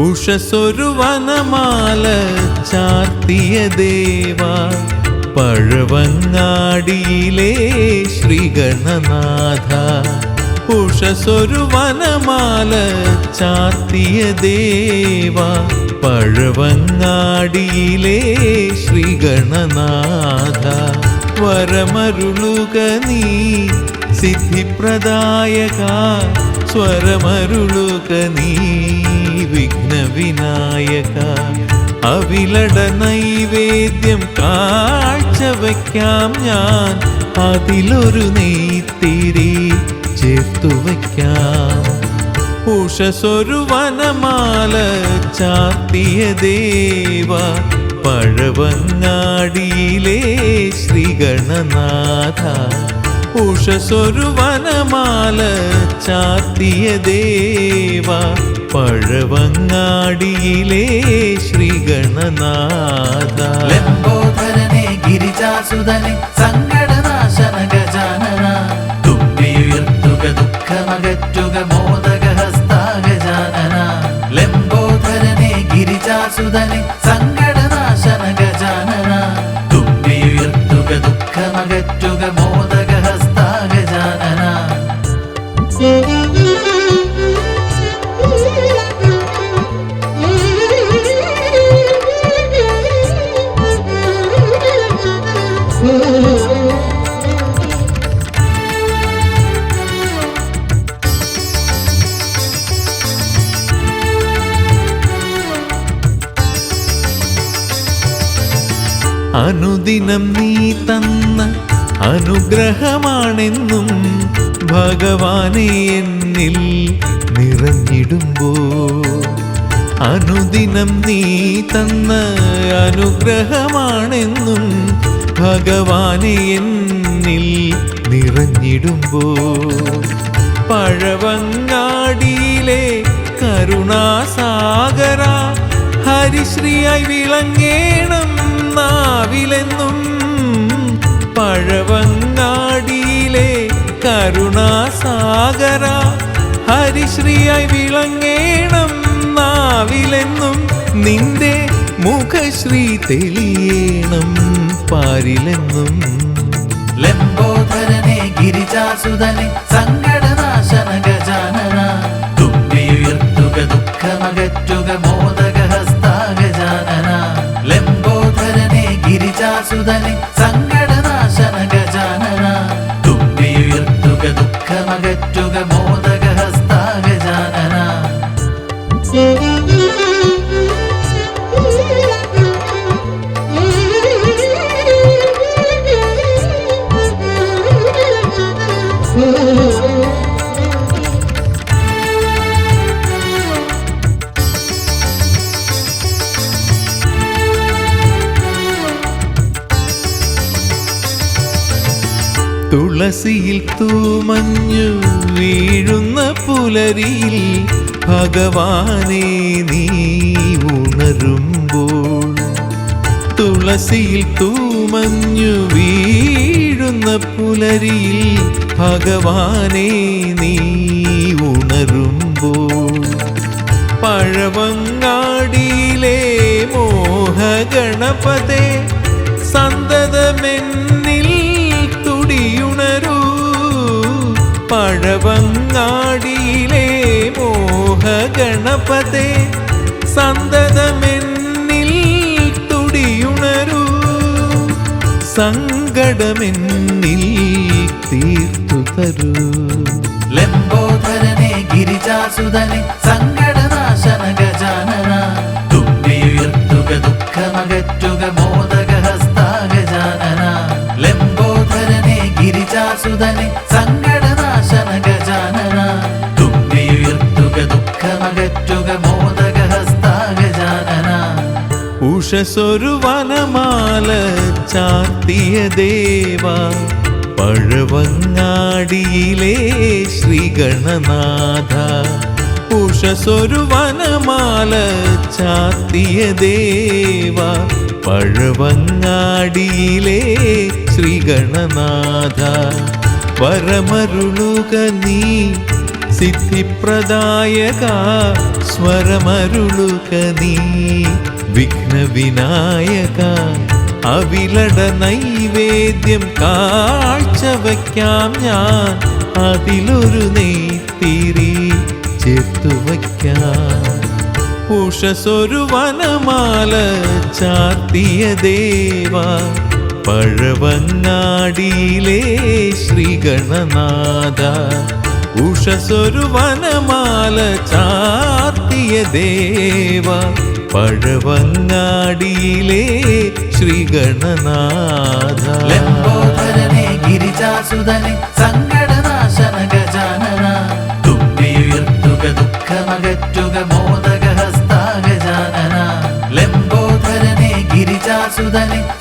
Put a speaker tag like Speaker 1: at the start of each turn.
Speaker 1: ഉഷസ്സൊരു വനമാല ചാർത്തിയ ദേവ. പഴവങ്ങാടിയിലെ ശ്രീഗണനാഥ. ഉഷസ്സൊരു വനമാല ചാർത്തിയ ദേവ. പഴവങ്ങാടിയിലെ ശ്രീഗണനാഥ. വരമരുളുക നീ സിദ്ധിപ്രദായക. സ്വരമരുളുക നീ. വിഘ്നവിനായക അവിലട നൈവേദ്യം കാഴ്ചവയ്ക്കാം ഞാൻ. അതിലൊരു നെയ്ത്തിരി ചേർത്തു വയ്ക്കാം. ഉഷസ്സൊരു വനമാല ചാത്തിയ ദേവ പഴവങ്ങാടിയിലെ ശ്രീഗണനാഥ. ഉഷസ്സൊരു വനമാല ചാത്തിയ ദേവ പഴവങ്ങാടിയിലെ ശ്രീഗണനാഥ.
Speaker 2: ലംബോധരനെ ഗിരിജാസുതനെ സങ്കടനാശന
Speaker 1: അനുദിനം നീ തന്ന അനുഗ്രഹമാണെന്നും ഭഗവാനെ എന്നിൽ നിറഞ്ഞിടുമ്പോ അനുദിനം നീ തന്ന അനുഗ്രഹമാണെന്നും ഭഗവാനെ എന്നിൽ നിറഞ്ഞിടുമ്പോ പഴവങ്ങാടിയിലെ കരുണാസാഗര ഹരിശ്രീയായി വിളങ്ങേണം നാവിലെന്നും പഴവങ്ങാടിയിലെ കരുണാസാഗര ഹരിശ്രീയായി വിളങ്ങേണം നാവിലെന്നും നിന്റെ മുഖശ്രീ തെളിയേണം. പാരിലെന്നും
Speaker 2: ലംബോധരനെ ഗിരിജാസുതനെ സങ്കടനാശന ഗജാനന തുമ്പിയുയർത്തുക ദുഃഖമകറ്റുക മോദകഹസ്താ ഗജാനന ലംബോധരനെ ഗിരിജാസുതനെ
Speaker 1: തുളസിയിൽ തൂമഞ്ഞു വീഴുന്ന പുലരിയിൽ ഭഗവാനെ നീ ഉണരുമ്പോൾ. തുളസിയിൽ തൂമഞ്ഞു വീഴുന്ന പുലരിയിൽ ഭഗവാനെ നീ ഉണരുമ്പോൾ. പഴവങ്ങാടിയിലെ മോഹഗണപതേ സന്തതമെന്നിൽ പഴവങ്ങാടിയിലെ മോഹഗണപതേ സന്തതമെന്നിൽ തുടിയുണരൂ. സങ്കടമെന്നിൽ തീർത്തു തരൂ.
Speaker 2: ലംബോധരനെ ഗിരിജാസുതനെ സങ്കടനാശന ഗജാനന തുമ്പിയുയർത്തുക ദുഃഖമകറ്റുക മോദകഹസ്താ ഗജാനന ലംബോധരനെ ഗിരിജാസുതനെ ദുഃഖമകറ്റുക മോദകഹസ്താ ഗജാനന
Speaker 1: ഉഷസ്സൊരു വനമാല ചാർത്തിയ ദേവ. പഴവങ്ങാടിയിലെ ശ്രീഗണനാഥ. ഉഷസ്സൊരു വനമാല ചാത്തിയ ദേവ. പഴവങ്ങാടിയിലെ ശ്രീഗണനാഥ. പരമരുളുക നീ സിദ്ധിപ്രദായക സ്വരമരുളുക നീ. വിഘ്നവിനായക അവിലട നൈവേദ്യം കാഴ്ച വയ്ക്കാം ഞാൻ. അതിലൊരു നെയ്ത്തിരി ചേർത്തു വയ്ക്കാം. ഉഷസൊരു വനമാല ചാർത്തിയ ദേവ. പഴവങ്ങാടിയിലെ ശ്രീഗണനാഥ. ഉഷസൊരു വനമാല ചാർത്തിയ ദേവ. പഴവങ്ങാടിയിലെ ശ്രീഗണനാഥ.
Speaker 2: ലംബോധരനെ ഗിരിജാസുതനെ സങ്കടനാശന ഗജാനന. തുമ്പിയുയർത്തുക ദുഃഖമകറ്റുക മോദകഹസ്ത ഗജാനന ലംബോധരനെ ഗിരിജാസുതനെ